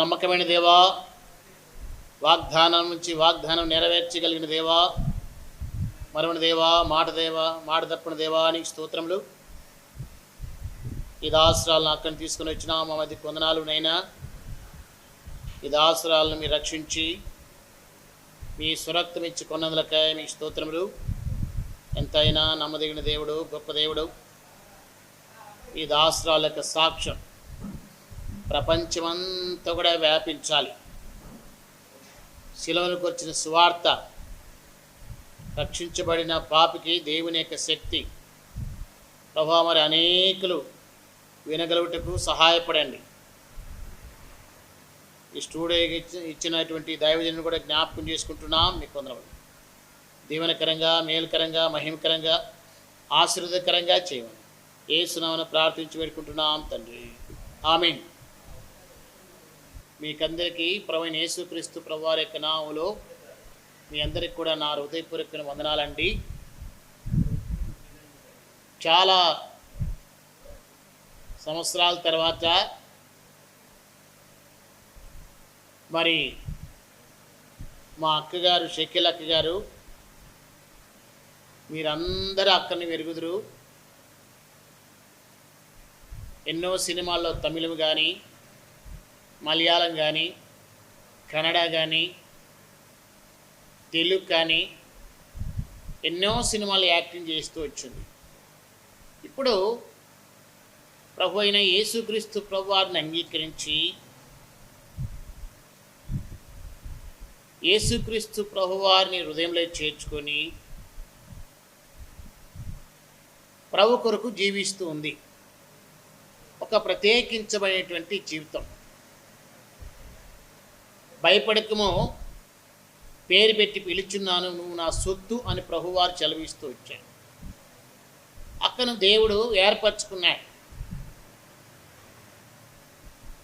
నమ్మకమైన దేవా వాగ్దానం నుంచి వాగ్దానం నెరవేర్చగలిగిన దేవా మరవని దేవా మాట దేవా మాట తప్పిన దేవా నీకు స్తోత్రములు. ఈ దాసరాలను అక్కడ తీసుకుని వచ్చిన మా మధ్య కొందనాలు నైనా. ఈ దాసరాలను మీరు రక్షించి మీ సురక్తం ఇచ్చి కొన్నందులకాయ మీకు స్తోత్రములు. ఎంతైనా నమ్మదగిన దేవుడు గొప్ప దేవుడు. ఈ దాసరాల యొక్క సాక్ష్యం ప్రపంచమంతా కూడా వ్యాపించాలి. శిలవలకు వచ్చిన సువార్త రక్షించబడిన పాపికి దేవుని యొక్క శక్తి. ప్రభావ మరి అనేకులు వినగలుగుటకు సహాయపడండి. ఈ స్టూడియో ఇచ్చి ఇచ్చినటువంటి దైవజనుని కూడా జ్ఞాపకం చేసుకుంటున్నాం. మీకు కొందరు దీవనకరంగా మేలుకరంగా మహిమకరంగా ఆశీర్వదకరంగా చేయమని ఏ సునామను ప్రార్థించి పెట్టుకుంటున్నాం తండ్రి. ఆమెన్. మీకందరికీ ప్రవీణ యేసుక్రీస్తు ప్రభువారి యొక్క నామంలో మీ అందరికి కూడా నా హృదయపూర్వక వందనాలండి. చాలా సంవత్సరాల తర్వాత మరి మా అక్కగారు షకిల్ అక్క గారు మీరందరూ అక్కని మెరుగుదురు ఎన్నో సినిమాల్లో తమిళం కానీ మలయాళం కానీ కన్నడ కానీ తెలుగు కానీ ఎన్నో సినిమాలు యాక్టింగ్ చేస్తూ వచ్చింది. ఇప్పుడు ప్రభు అయిన యేసుక్రీస్తు ప్రభు వారిని అంగీకరించి యేసుక్రీస్తు ప్రభు వారిని హృదయంలో చేర్చుకొని ప్రభు కొరకు జీవిస్తూ ఉంది. ఒక ప్రత్యేకించబడినటువంటి జీవితం. భయపడకము. పేరు పెట్టి పిలుచున్నాను నువ్వు నా సొత్తు అని ప్రభువారు చలవిస్తూ వచ్చాడు అక్కను దేవుడు ఏర్పరచుకున్నాడు.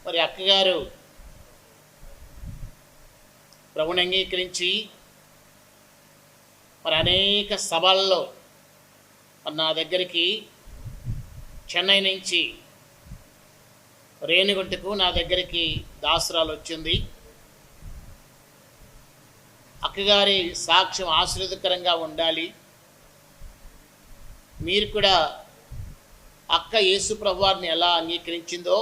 మరి అక్కగారు ప్రభుని అంగీకరించి మరి అనేక సభల్లో మరి నా దగ్గరికి చెన్నై నుంచి రేణిగుంటకు నా దగ్గరికి దాసరాలు వచ్చింది. అక్కగారి సాక్ష్యం ఆశీర్వదకరంగా ఉండాలి. మీరు కూడా అక్క యేసు ప్రభువారిని ఎలా అంగీకరించిందో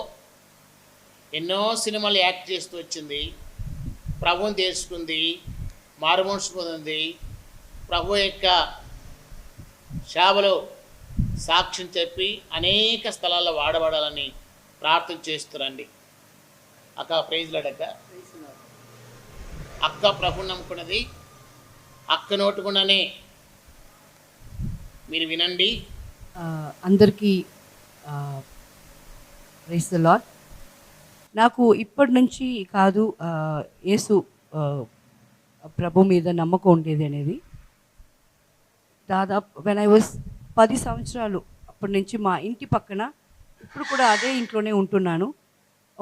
ఎన్నో సినిమాలు యాక్ట్ చేస్తూ వచ్చింది. ప్రభుని తెలుసుకుంది మారుమనసు పొందింది. ప్రభు యొక్క సేవలో సాక్ష్యం చెప్పి అనేక స్థలాల్లో వాడబడాలని ప్రార్థన చేస్తురండి అక్క ప్రైజ్లాడక్క అక్క ప్రభు నమ్ముకున్నది. అక్క నోటుకున్ననే మీరు వినండి. అందరికీ రైస్ ద లాడ్ నాకు ఇప్పటి నుంచి కాదు యేసు ప్రభు మీద నమ్మకం ఉండేది అనేది. దాదాపు వెన్ ఐ వాజ్ పది సంవత్సరాలు అప్పటి నుంచి మా ఇంటి పక్కన ఇప్పుడు కూడా అదే ఇంట్లోనే ఉంటున్నాను.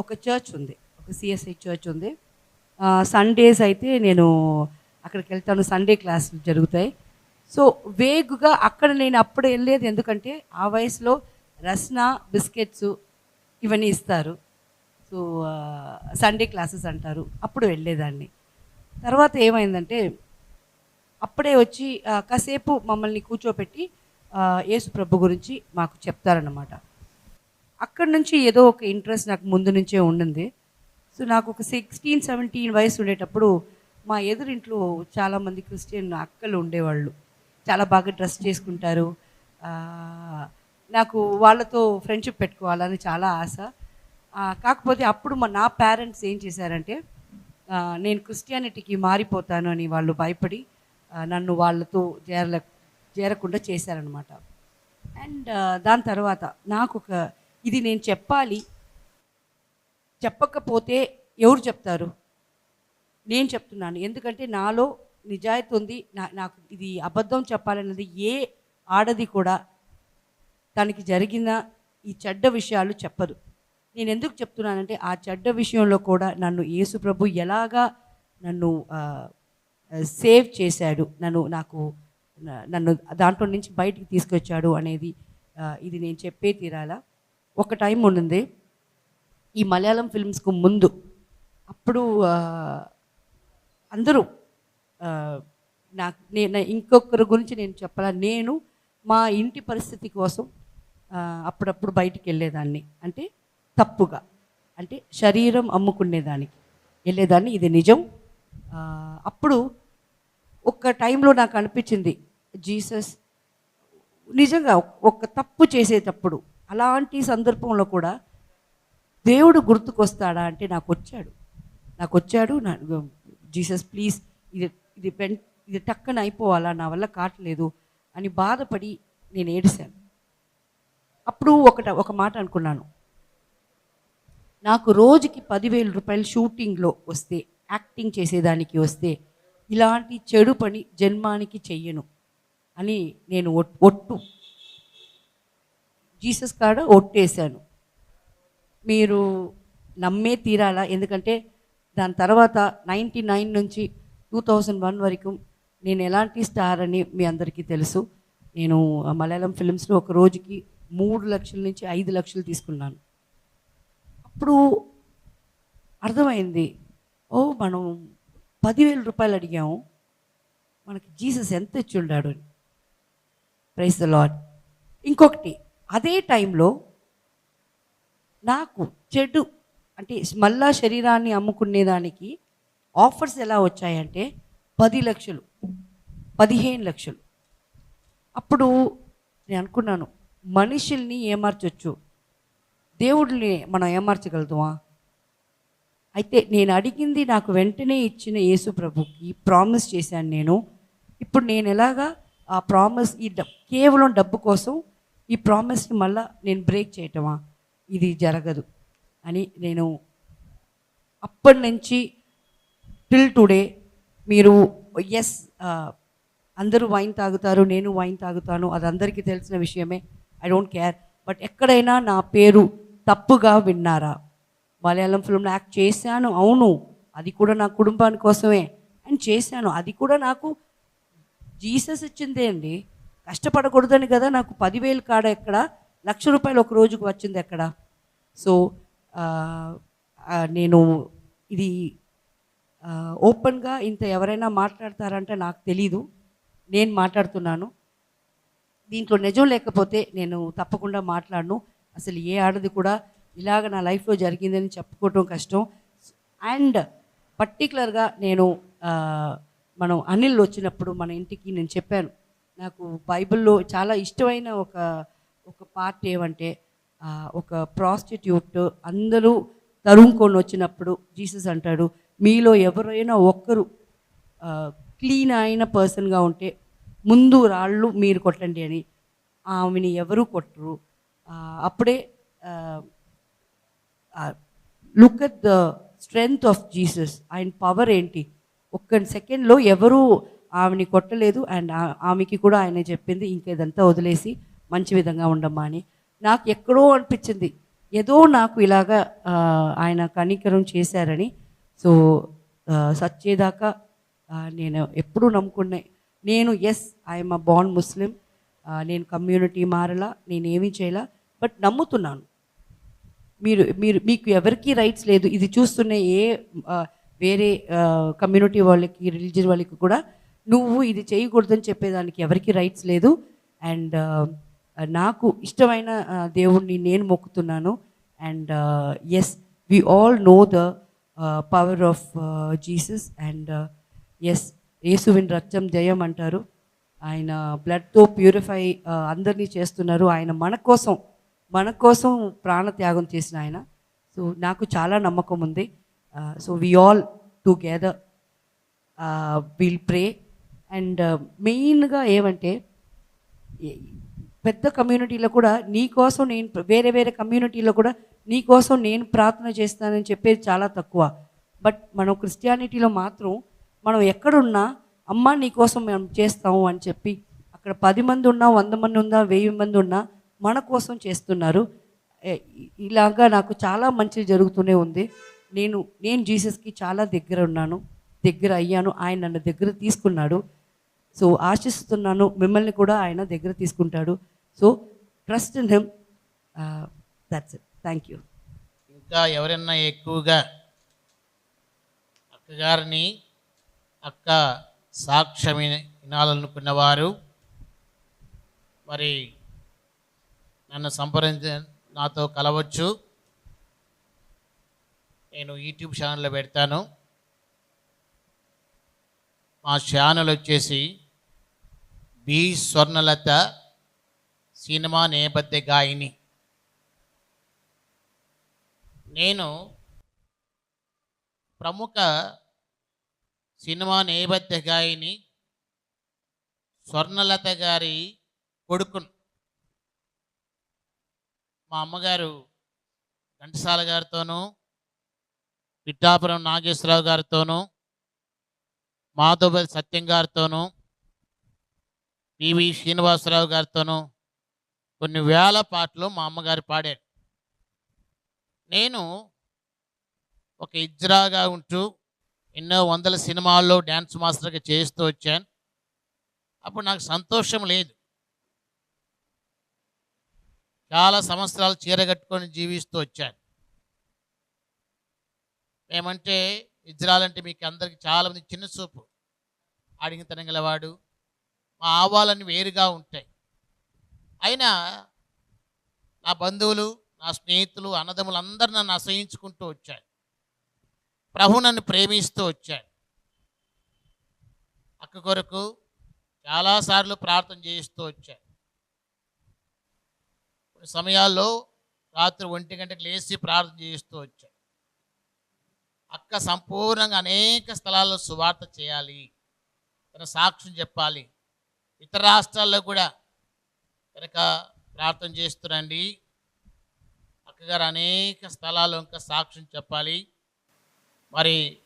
ఒక చర్చ్ ఉంది ఒక సిఎస్ఐ చర్చ్ ఉంది. సండేస్ అయితే నేను అక్కడికి వెళ్తాను సండే క్లాసులు జరుగుతాయి. సో వేగుగా అక్కడ నేను అప్పుడు వెళ్ళేది ఎందుకంటే ఆ వయసులో రస్నా బిస్కెట్స్ ఇవన్నీ ఇస్తారు. సో సండే క్లాసెస్ అంటారు. అప్పుడు వెళ్ళేదాన్ని. తర్వాత ఏమైందంటే అప్పుడే వచ్చి కాసేపు మమ్మల్ని కూర్చోపెట్టి యేసు ప్రభు గురించి మాకు చెప్తారన్నమాట. అక్కడి నుంచి ఏదో ఒక ఇంట్రెస్ట్ నాకు ముందు నుంచే ఉండింది. సో నాకు ఒక సిక్స్టీన్ సెవెంటీన్ వయసు ఉండేటప్పుడు మా ఎదురింట్లో చాలామంది క్రిస్టియన్ అక్కలు ఉండేవాళ్ళు. చాలా బాగా డ్రెస్ చేసుకుంటారు. నాకు వాళ్ళతో ఫ్రెండ్షిప్ పెట్టుకోవాలని చాలా ఆశ. కాకపోతే అప్పుడు మా నా పేరెంట్స్ ఏం చేశారంటే నేను క్రిస్టియానిటీకి మారిపోతాను అని వాళ్ళు భయపడి నన్ను వాళ్ళతో చేరల చేరకుండా చేశారనమాట అండ్ దాని తర్వాత నాకు ఒక ఇది నేను చెప్పాలి చెప్పకపోతే ఎవరు చెప్తారు? నేను చెప్తున్నాను. ఎందుకంటే నాలో నిజాయితీ ఉంది. నా నాకు ఇది అబద్ధం చెప్పాలన్నది ఏ ఆడది కూడా తనకి జరిగిన ఈ చెడ్డ విషయాలు చెప్పదు. నేను ఎందుకు చెప్తున్నానంటే ఆ చెడ్డ విషయంలో కూడా నన్ను యేసు ప్రభు ఎలాగా నన్ను సేవ్ చేశాడు నన్ను నాకు నన్ను దాంట్లో నుంచి బయటికి తీసుకొచ్చాడు అనేది ఇది నేను చెప్పే తీరాలా? ఒక టైం ఉండింది. ఈ మలయాళం ఫిల్మ్స్కు ముందు అప్పుడు అందరూ నాకు నేను ఇంకొకరి గురించి నేను చెప్పాలా? నేను మా ఇంటి పరిస్థితి కోసం అప్పుడప్పుడు బయటికి వెళ్ళేదాన్ని. అంటే తప్పుగా. అంటే శరీరం అమ్ముకునేదానికి వెళ్ళేదాన్ని. ఇది నిజం. అప్పుడు ఒక టైంలో నాకు అనిపించింది జీసస్ నిజంగా ఒక తప్పు చేసేటప్పుడు అలాంటి సందర్భంలో కూడా దేవుడు గుర్తుకొస్తాడా అంటే నాకు వచ్చాడు నాకు వచ్చాడు నా జీసస్ ప్లీజ్ ఇది ఇది పెన్ ఇది టక్కన అయిపోవాలా నా వల్ల కావట్లేదు అని బాధపడి నేను ఏడిశాను అప్పుడు ఒకట ఒక మాట అనుకున్నాను. నాకు రోజుకి పదివేల రూపాయలు షూటింగ్లో వస్తే యాక్టింగ్ చేసేదానికి వస్తే ఇలాంటి చెడు పని జన్మానికి చెయ్యను అని నేను ఒట్టు జీసస్ కాడ ఒట్టేశాను. మీరు నమ్మే తీరాలా? ఎందుకంటే దాని తర్వాత నైంటీ నైన్ నుంచి టూ థౌజండ్ వన్ వరకు నేను ఎలాంటి స్టార్ అని మీ అందరికీ తెలుసు. నేను ఆ మలయాళం ఫిల్మ్స్లో ఒక రోజుకి మూడు లక్షల నుంచి ఐదు లక్షలు తీసుకున్నాను. అప్పుడు అర్థమైంది. ఓ మనం పదివేల రూపాయలు అడిగాము. మనకి జీసస్ ఎంత ఇచ్చి ఉండాడు అని. ప్రైస్ ద లాడ్ ఇంకొకటి అదే టైంలో నాకు చెడు అంటే మళ్ళా శరీరాన్ని అమ్ముకునేదానికి ఆఫర్స్ ఎలా వచ్చాయంటే పది లక్షలు పదిహేను లక్షలు. అప్పుడు నేను అనుకున్నాను మనుషుల్ని ఏమార్చొచ్చు? దేవుడిని మనం ఏమార్చగలుగుతామా? అయితే నేను అడిగింది నాకు వెంటనే ఇచ్చిన యేసు ప్రభుకి ప్రామిస్ చేశాను నేను. ఇప్పుడు నేను ఎలాగా ఆ ప్రామిస్ ఈ డబ్ కేవలం డబ్బు కోసం ఈ ప్రామిస్ని మళ్ళీ నేను బ్రేక్ చేయటమా? ఇది జరగదు అని నేను అప్పటి నుంచి టిల్ టుడే మీరు ఎస్ అందరూ వైన్ తాగుతారు నేను వైన్ తాగుతాను అది అందరికీ తెలిసిన విషయమే. ఐ డోంట్ కేర్ బట్ ఎక్కడైనా నా పేరు తప్పుగా విన్నారా? మలయాళం ఫిల్మ్లో యాక్ట్ చేశాను అవును. అది కూడా నా కుటుంబాని కోసమే. అండ్ చేశాను. అది కూడా నాకు జీసస్ ఇచ్చిందే అండి. కష్టపడకూడదని కదా నాకు పదివేలు కాడ ఎక్కడ? లక్ష రూపాయలు ఒక రోజుకు వచ్చింది ఎక్కడ? సో నేను ఇది ఓపెన్గా ఇంత ఎవరైనా మాట్లాడతారంటే నాకు తెలీదు. నేను మాట్లాడుతున్నాను. దీంట్లో నిజం లేకపోతే నేను తప్పకుండా మాట్లాడను. అసలు ఏ ఆడది కూడా ఇలాగ నా లైఫ్లో జరిగిందని చెప్పుకోవటం కష్టం. అండ్ పర్టికులర్గా నేను మనం అనిల్ వచ్చినప్పుడు మన ఇంటికి నేను చెప్పాను. నాకు బైబిల్లో చాలా ఇష్టమైన ఒక ఒక పార్ట్ ఏమంటే ఒక ప్రాస్టిట్యూట్ అందరూ తరుముకొని వచ్చినప్పుడు జీసస్ అంటాడు మీలో ఎవరైనా ఒక్కరు క్లీన్ అయిన పర్సన్గా ఉంటే ముందు రాళ్ళు మీరు కొట్టండి అని ఆమెని ఎవరు కొట్టరు. అప్పుడే look at the strength of Jesus ఆయన పవర్ ఏంటి? ఒక్క సెకండ్లో ఎవరూ ఆమెని కొట్టలేదు అండ్ ఆమెకి కూడా ఆయన చెప్పింది ఇంకేదంతా వదిలేసి మంచి విధంగా ఉండమ్మా అని. నాకు ఎక్కడో అనిపించింది. ఏదో నాకు ఇలాగా ఆయన కనికరం చేశారని. సో సచ్చేదాకా నేను ఎప్పుడూ నమ్ముకున్నాయి నేను ఎస్ ఐఎమ్ అ బాండ్ ముస్లిం నేను కమ్యూనిటీ మారలా నేను ఏమీ చేయలా బట్ నమ్ముతున్నాను. మీరు మీరు మీకు ఎవరికీ రైట్స్ లేదు. ఇది చూస్తున్న ఏ వేరే కమ్యూనిటీ వాళ్ళకి రిలీజియన్ వాళ్ళకి కూడా నువ్వు ఇది చేయకూడదని చెప్పేదానికి ఎవరికీ రైట్స్ లేదు. అండ్ నాకు ఇష్టమైన దేవుణ్ణి నేను మొక్కుతున్నాను. And as we all know the power of Jesus and as యేసువిన్ రక్తం జయం అంటారు. ఆయన బ్లడ్తో ప్యూరిఫై అందరినీ చేస్తున్నారు. ఆయన మన కోసం మన కోసం ప్రాణత్యాగం చేసిన ఆయన. సో నాకు చాలా నమ్మకం ఉంది. So we all together will pray and మెయిన్గా ఏమంటే పెద్ద కమ్యూనిటీలో కూడా నీ కోసం నేను వేరే వేరే కమ్యూనిటీలో కూడా నీ కోసం నేను ప్రార్థన చేస్తానని చెప్పేది చాలా తక్కువ. బట్ మనం క్రిస్టియానిటీలో మాత్రం మనం ఎక్కడున్నా అమ్మ నీ కోసం మేము చేస్తాము అని చెప్పి అక్కడ పది మంది ఉన్నా వంద మంది ఉన్నా వెయ్యి మంది ఉన్నా మన కోసం చేస్తున్నారు. ఇలాగా నాకు చాలా మంచి జరుగుతూనే ఉంది. నేను నేను జీసస్కి చాలా దగ్గర ఉన్నాను దగ్గర అయ్యాను. ఆయన నన్ను దగ్గర తీసుకున్నాడు. సో ఆశిస్తున్నాను మిమ్మల్ని కూడా ఆయన దగ్గర తీసుకుంటాడు. So trust in him that's it thank you ఇంకా ఎవరైనా ఎక్కువగా అక్కగారిని అక్క సాక్ష్యం విన- వినాలనుకున్నవారు మరి నన్ను సంప్రదించ నాతో కలవచ్చు. నేను యూట్యూబ్ ఛానల్లో పెడతాను. మా ఛానల్ వచ్చేసి బి స్వర్ణలత సినిమా నేపథ్య గాయని. నేను ప్రముఖ సినిమా నేపథ్య గాయని స్వర్ణలత గారి కొడుకును. మా అమ్మగారు ఘంటసాల గారితోనూ పిట్టాపురం నాగేశ్వరరావు గారితోనూ మాధవ సత్యం గారితోనూ పివి శ్రీనివాసరావు గారితోనూ కొన్ని వేల పాటలు మా అమ్మగారు పాడారు. నేను ఒక ఇజ్రాగా ఉంటూ ఎన్నో వందల సినిమాల్లో డ్యాన్స్ మాస్టర్గా చేస్తూ వచ్చాను. అప్పుడు నాకు సంతోషం లేదు. చాలా సంవత్సరాలు చీరగట్టుకొని జీవిస్తూ వచ్చాను. ఏమంటే ఇజ్రాలంటే మీకు అందరికి చాలా మంది చిన్న చూపు. ఆడింగితనం గలవాడు మా ఆవాలన్నీ వేరుగా ఉంటాయి. అయినా నా బంధువులు నా స్నేహితులు అన్నదమ్ములు అందరూ నన్ను అసహించుకుంటూ వచ్చాడు ప్రభు నన్ను ప్రేమిస్తూ వచ్చాడు అక్క కొరకు చాలాసార్లు ప్రార్థన చేయిస్తూ వచ్చాడు కొన్ని సమయాల్లో రాత్రి ఒంటి గంటకు లేచి ప్రార్థన చేయిస్తూ వచ్చాడు అక్క సంపూర్ణంగా అనేక స్థలాల్లో సువార్త చేయాలి. తన సాక్ష్యం చెప్పాలి. ఇతర రాష్ట్రాల్లో కూడా కనుక ప్రార్థన చేస్తురండి. అక్కగారు అనేక స్థలాల్లో ఇంకా సాక్ష్యం చెప్పాలి. మరి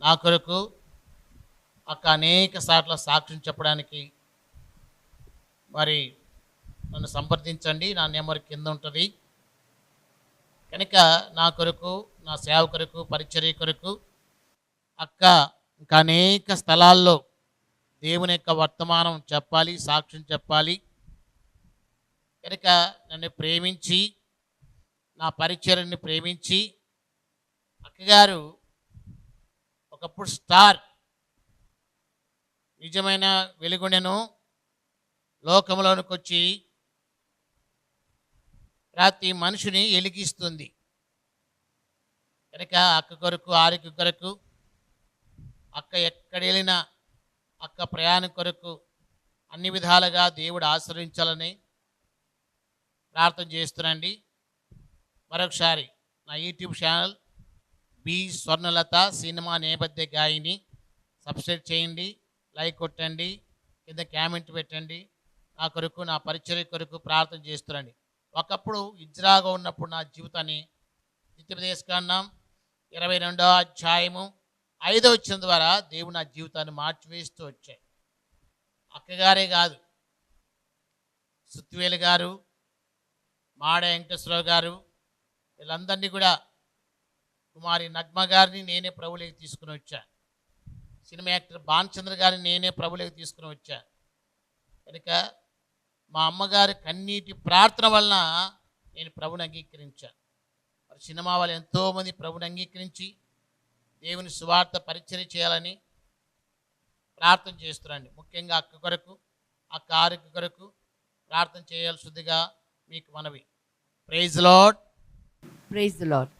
నా కొరకు అక్క అనేక సార్లు సాక్ష్యం చెప్పడానికి మరి నన్ను సంప్రదించండి. నా నెంబర్ కింద ఉంటుంది. కనుక నా కొరకు నా సేవ కొరకు పరిచర్య కొరకు అక్క ఇంకా అనేక స్థలాల్లో దేవుని యొక్క వర్తమానం చెప్పాలి సాక్ష్యం చెప్పాలి. కనుక నన్ను ప్రేమించి నా పరిచయాన్ని ప్రేమించి అక్కగారు ఒకప్పుడు స్టార్ నిజమైన వెలుగుండెను లోకంలోనికి వచ్చి ప్రతి మనిషిని వెలిగిస్తుంది కనుక అక్క కొరకు ఆరికి కొరకు అక్క ఎక్కడ వెళ్ళినా అక్క ప్రయాణం కొరకు అన్ని విధాలుగా దేవుడు ఆశ్రయించాలని ప్రార్థన చేస్తున్నాండి మరొకసారి నా YouTube channel B Swarnalatha cinema నేపథ్య గాయని సబ్స్క్రైబ్ చేయండి లైక్ కొట్టండి కింద కామెంట్ పెట్టండి. నా కొరకు నా పరిచర్య కొరకు ప్రార్థన చేస్తున్నాండి ఒకప్పుడు ఇజ్రాగా ఉన్నప్పుడు నా జీవితాన్ని నిత్యప్రదేశ్ ఇరవై రెండో అధ్యాయము ఐదో వచ్చిన ద్వారా దేవుడు నా జీవితాన్ని మార్చివేస్తూ వచ్చాయి అక్కగారే కాదు సుత్వేలు గారు మాడ వెంకటేశ్వరరావు గారు వీళ్ళందరినీ కూడా కుమారి నగ్మ గారిని నేనే ప్రభులోకి తీసుకుని వచ్చా. సినిమా యాక్టర్ భానుచంద్ర గారిని నేనే ప్రభులోకి తీసుకుని వచ్చా. కనుక మా అమ్మగారి కన్నీటి ప్రార్థన వలన నేను ప్రభుని అంగీకరించాను మరి సినిమా వాళ్ళు ఎంతోమంది ప్రభుని అంగీకరించి దేవుని సువార్త పరిచయం చేయాలని ప్రార్థన చేస్తున్నాండి. ముఖ్యంగా అక్క కొరకు అక్క ఆరోగ్య కొరకు ప్రార్థన చేయాల్సిందిగా మీకు మనవి. Praise lord praise lord